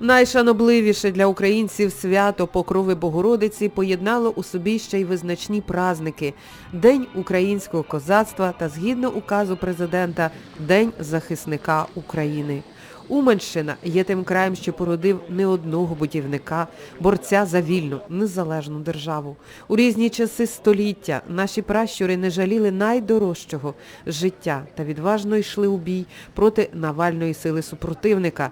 Найшанобливіше для українців свято Покрови Богородиці поєднало у собі ще й визначні праздники – День українського козацтва та, згідно указу президента, День захисника України. Уманщина є тим краєм, що породив не одного будівника, борця за вільну, незалежну державу. У різні часи століття наші пращури не жаліли найдорожчого – життя та відважно йшли у бій проти навальної сили супротивника.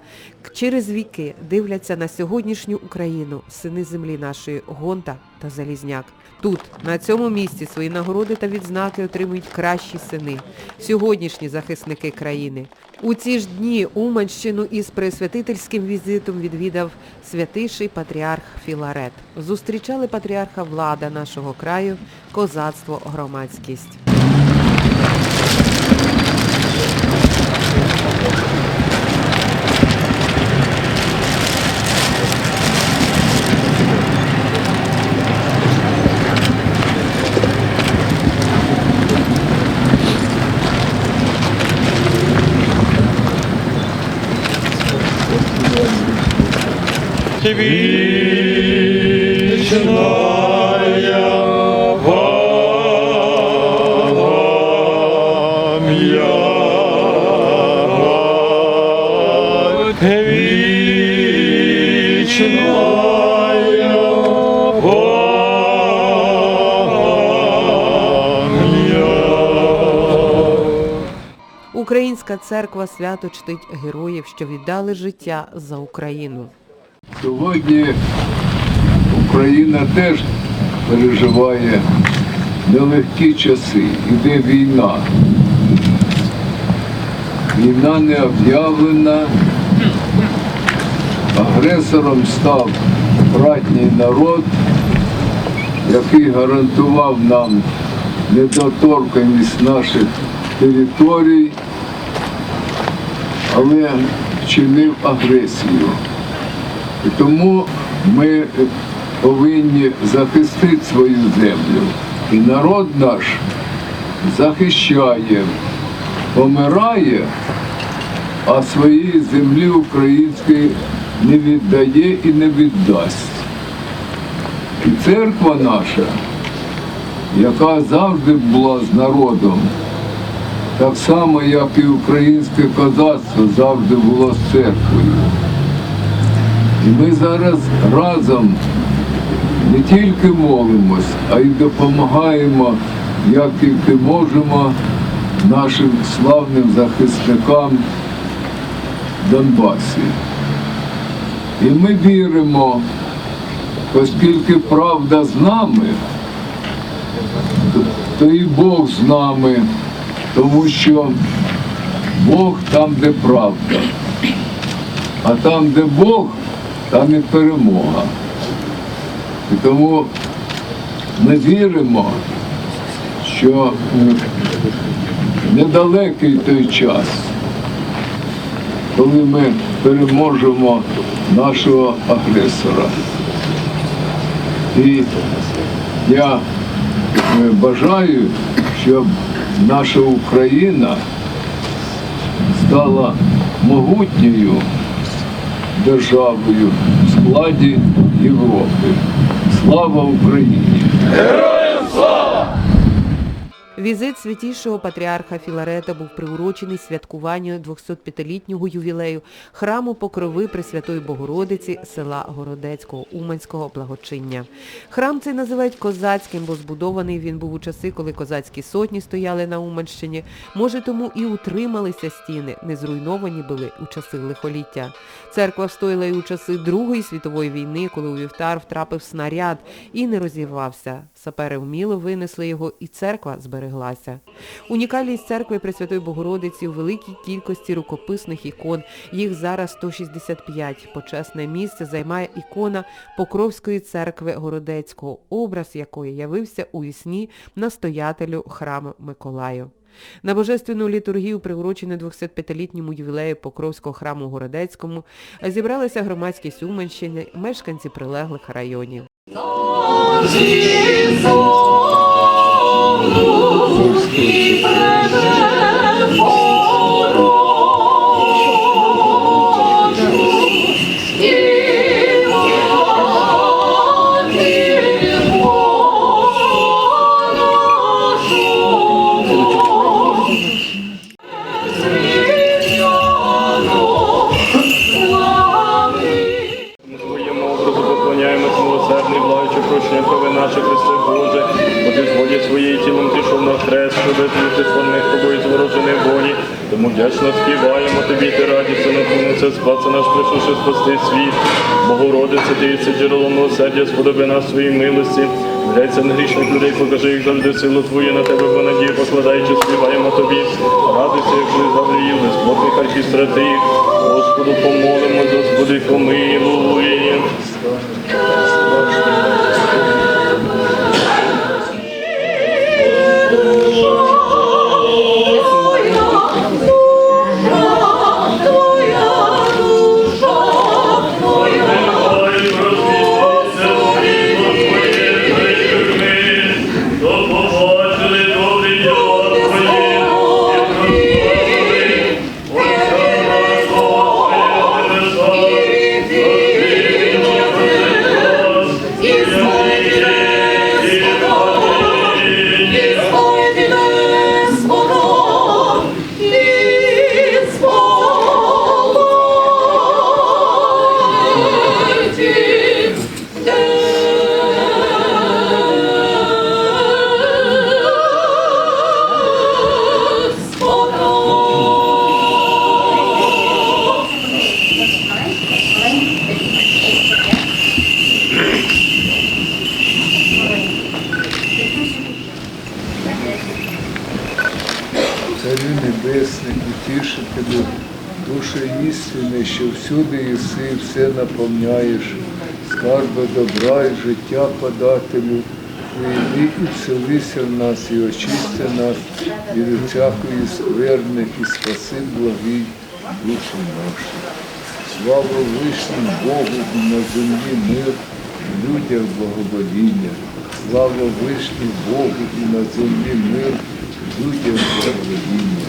Через віки дивляться на сьогоднішню Україну сини землі нашої Гонта та Залізняк. Тут, на цьому місці, свої нагороди та відзнаки отримують кращі сини, сьогоднішні захисники країни. У ці ж дні Уманщину із пресвятительським візитом відвідав святийший патріарх Філарет. Зустрічали патріарха влада нашого краю, козацтво, громадськість. Вечная Українська церква свято чтить героїв, що віддали життя за Україну. Сьогодні Україна теж переживає нелегкі часи. Іде війна. Війна не об'явлена. Агресором став братній народ, який гарантував нам недоторканність наших територій, але вчинив агресію. Тому ми повинні захистити свою землю. І народ наш захищає, помирає, а своєї землі української не віддає і не віддасть. І церква наша, яка завжди була з народом, так само, як і українське козацтво завжди було з церквою. І ми зараз разом не тільки молимось, а й допомагаємо, як тільки можемо, нашим славним захисникам в Донбасі. І ми віримо, оскільки правда з нами, то- і Бог з нами, тому що Бог там, де правда. А там, де Бог, там і перемога. І тому ми віримо, що недалекий той час, коли ми переможемо нашого агресора. І я е, бажаю, щоб наша Україна стала могутньою державою в складі Європи. Слава Україні! Візит святішого патріарха Філарета був приурочений святкуванню 205-літнього ювілею храму Покрови Пресвятої Богородиці села Городецького Уманського благочиння. Храм цей називають козацьким, бо збудований він був у часи, коли козацькі сотні стояли на Уманщині. Може, тому і утрималися стіни, не зруйновані були у часи лихоліття. Церква встояла і у часи Другої світової війни, коли у вівтар втрапив снаряд і не розірвався. Сапери вміло винесли його, і церква збереглася. Унікальність церкви Пресвятої Богородиці у великій кількості рукописних ікон. Їх зараз 165. Почесне місце займає ікона Покровської церкви Городецького, образ якої явився у вісні настоятелю храму Миколаю. На божественну літургію, приурочену 205-літньому ювілею Покровського храму Городецькому, зібралися громадськість Уманщини, мешканці прилеглих районів. І милосердя, сподоби нас своїй милості. Глянься на грішних людей, покажи їх завжди силу твою, на тебе в надію покладаючи, співаємо тобі. Радуйся, як ви Гавриїл, безплотних архістратих. Господу помолимо, Господи, помилуй. Царю Небесний, утішителю, душі істини, що всюди єси, все наповняєш, скарби добра і життя подателю, прийди і вселися в нас, і очисти нас і від всякої скверни, і спаси благий душі наші. Слава вишнім Богу на землі мир, людях благовоління. Слава вишнім Богу і на землі мир, людям благовоління.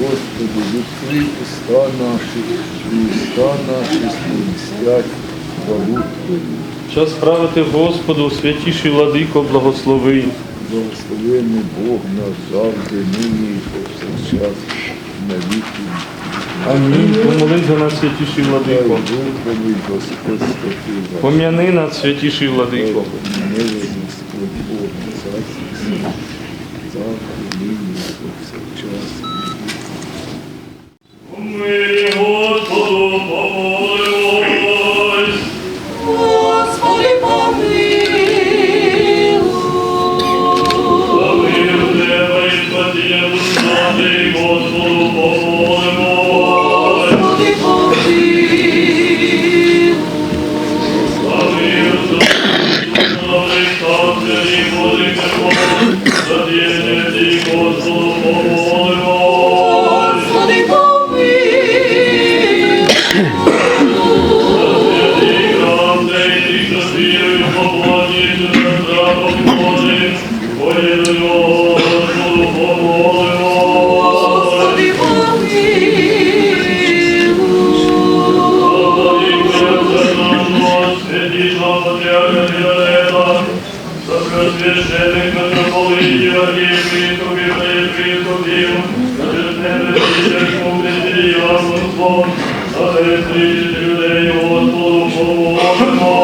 Господи, відкрий уста наші, і уста наші сповістять хвалу Твою. Час правити Господу, святіший владико, благослови. Благословенний Бог наш завжди, нині і повсякчас, на віки. Амінь. Помолись за нас, святіший владико. виправить Господь вас. Пом'яни нас, святіший владико. Милий Господь Бог, царський син, завжди, нині просвящених митрополитів, архієпископів та єпископів, за жертвенних і за перестрічних людей Господу помолимо.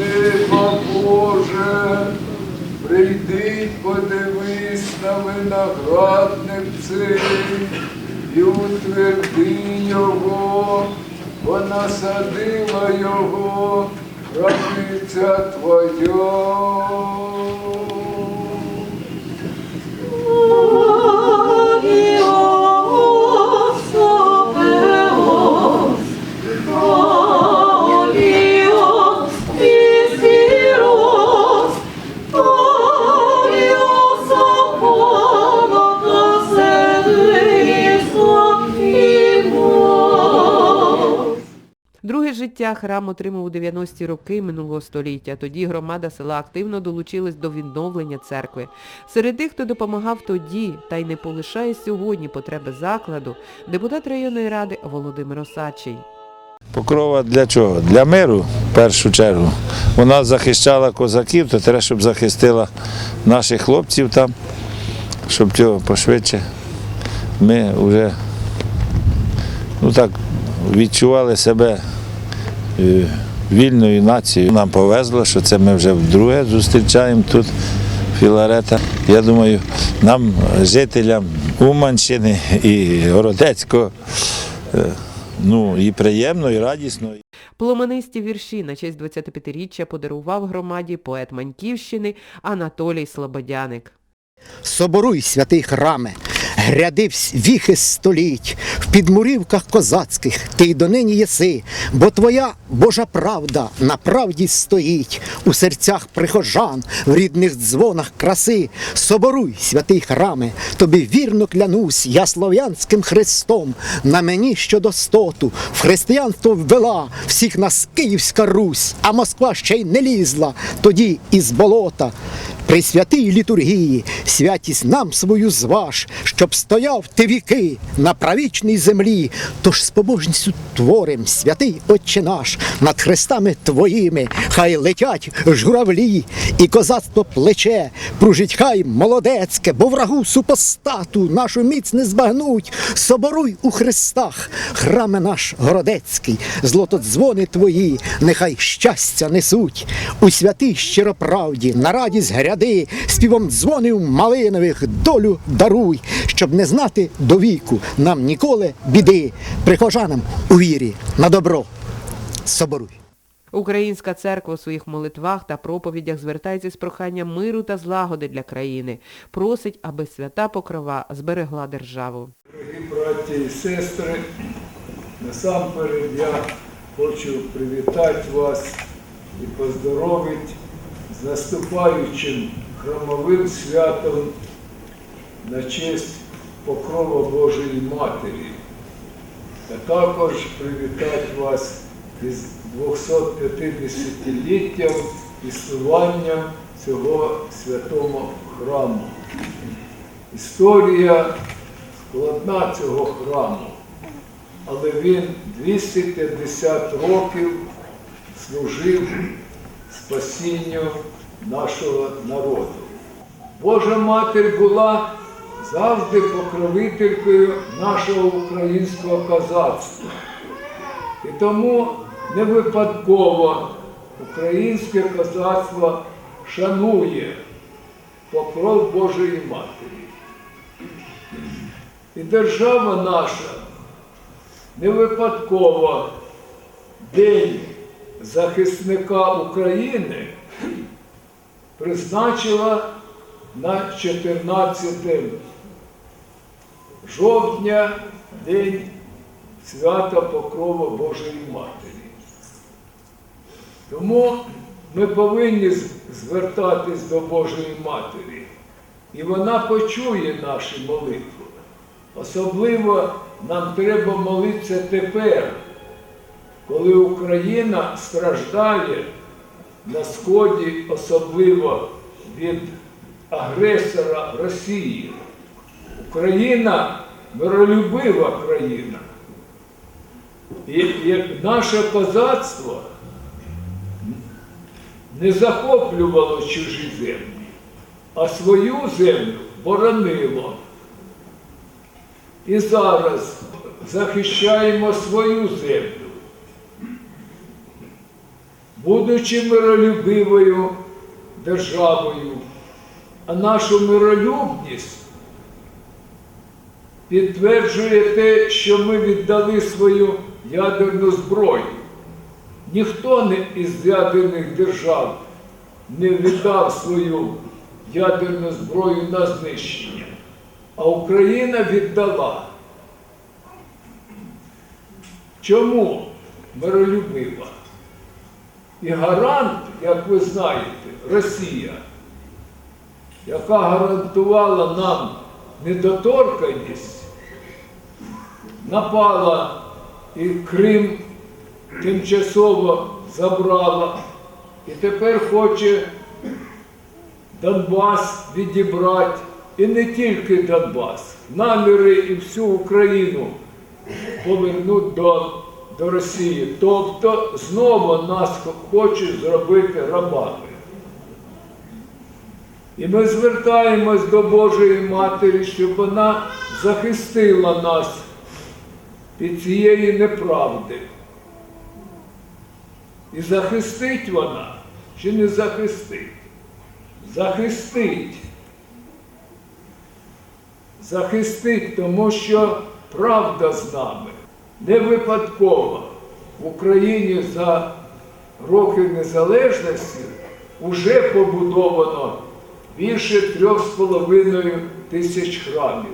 Слива Боже, прийди, подивись на виноградник цей і утверди його, бо насадила його рабиця Твоя. Життя храм отримав у 90-ті роки минулого століття. Тоді громада села активно долучилась до відновлення церкви. Серед тих, хто допомагав тоді та й не полишає сьогодні потреби закладу, депутат районної ради Володимир Осадчий. Покрова для чого? Для миру, в першу чергу. Вона захищала козаків, то треба, щоб захистила наших хлопців там, щоб цього пошвидше. Ми вже ну так, відчували себе вільною нацією. Нам повезло, що це ми вже вдруге зустрічаємо тут Філарета. Я думаю, нам, жителям Уманщини і Городецького, е, ну і приємно, і радісно. Пломанисті вірші на честь 25-річчя подарував громаді поет Маньківщини Анатолій Слободяник. Соборуй, святий храме, гряди віхи століть, в підмурівках козацьких ти й донині єси, бо твоя Божа правда на правді стоїть, у серцях прихожан, в рідних дзвонах краси. Соборуй, святий храме, тобі вірно клянусь, я слов'янським Христом, на мені щодо стоту, в християнство ввела всіх нас Київська Русь, а Москва ще й не лізла, тоді із болота. При святій літургії святість нам свою зваж, щоб стояв ти віки на правічній землі. Тож з побожністю творим, святий Отче наш, над хрестами твоїми, хай летять журавлі, і козацтво плече, пружить хай молодецьке, бо врагу супостату нашу міць не збагнуть. Соборуй у хрестах, храме наш городецький, злотодзвони твої, нехай щастя несуть. У святій щироправді, на радість гряди, співом дзвонів малинових долю даруй, щоб не знати до віку нам ніколи біди, прихожанам у вірі на добро. Соборуй. Українська церква у своїх молитвах та проповідях звертається з проханням миру та злагоди для країни. Просить, аби свята покрова зберегла державу. Дорогі браті і сестри, насамперед я хочу привітати вас і поздоровити з наступаючим храмовим святом на честь Покрова Божої Матері. А також привітати вас із 250-літтям існування цього святого храму. Історія складна цього храму, але він 250 років служив спасінню нашого народу. Божа Матір була завжди покровителькою нашого українського козацтва. І тому не випадково українське козацтво шанує покров Божої Матері. І держава наша не випадково День захисника України призначила на 14 жовтня День свята Покрова Божої Матері. Тому ми повинні звертатись до Божої Матері, і вона почує наші молитви. Особливо нам треба молитися тепер, коли Україна страждає на сході, особливо від агресора Росії. Україна миролюбива країна. І як наше козацтво не захоплювало чужі землі, а свою землю боронило. І зараз захищаємо свою землю, будучи миролюбивою державою, а нашу миролюбність підтверджує те, що ми віддали свою ядерну зброю. Ніхто із ядерних держав не віддав свою ядерну зброю на знищення, а Україна віддала. Чому миролюбива? І гарант, як ви знаєте, Росія, яка гарантувала нам недоторканність, напала і Крим тимчасово забрала, і тепер хоче Донбас відібрати, і не тільки Донбас, наміри і всю Україну повернуть до, до Росії. Тобто знову нас хочуть зробити рабами. І ми звертаємось до Божої Матері, щоб вона захистила нас від цієї неправди. І захистить вона чи не захистить? Захистить. Захистить, тому що правда з нами. Не випадково в Україні за роки незалежності вже побудовано більше трьох з половиною тисяч храмів.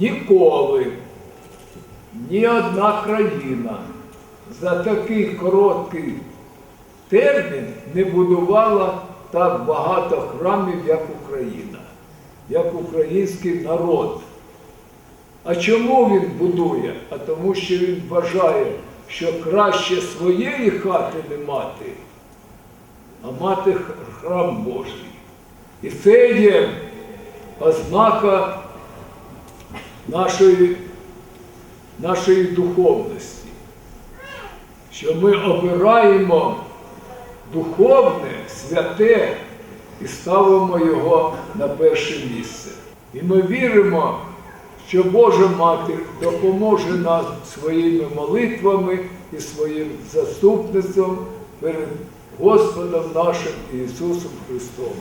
Ніколи ні одна країна за такий короткий термін не будувала так багато храмів, як Україна, як український народ. А чому він будує? А тому що він вважає, що краще своєї хати не мати, а мати храм Божий. І це є ознака нашої, нашої духовності, що ми обираємо духовне, святе і ставимо його на перше місце. І ми віримо, що Божа Матір допоможе нам своїми молитвами і своїм заступництвом перед Господом нашим Ісусом Христом.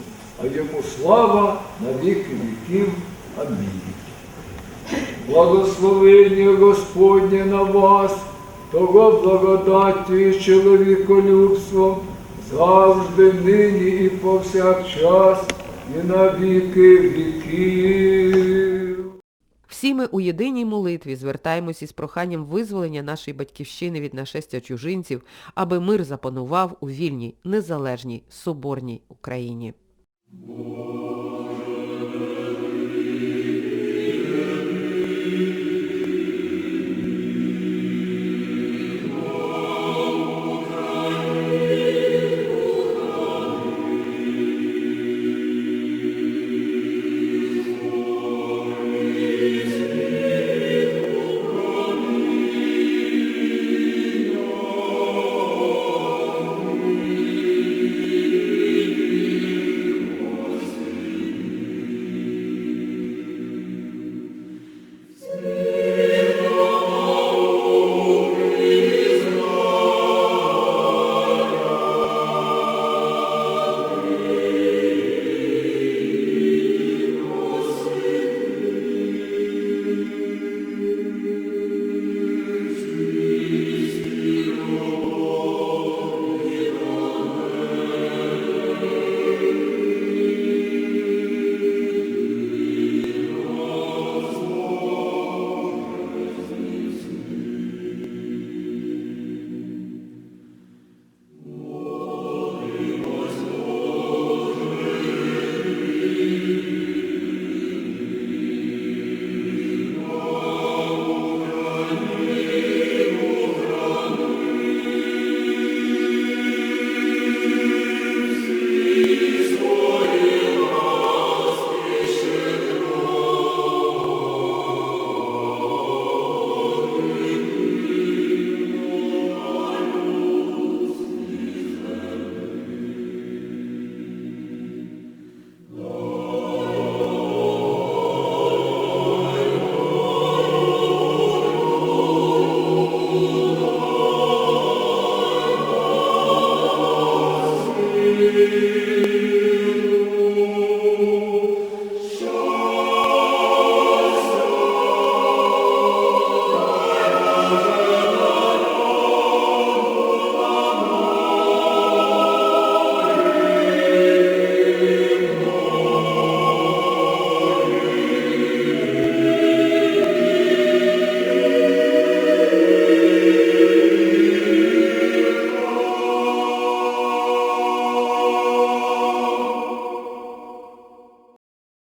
А йому слава на віки віків. Амінь. Благословення Господнє на вас, того благодаттю і чоловіколюбством, завжди, нині і повсякчас, і на віки віків. Всі ми у єдиній молитві звертаємось із проханням визволення нашої батьківщини від нашестя чужинців, аби мир запанував у вільній, незалежній, соборній Україні.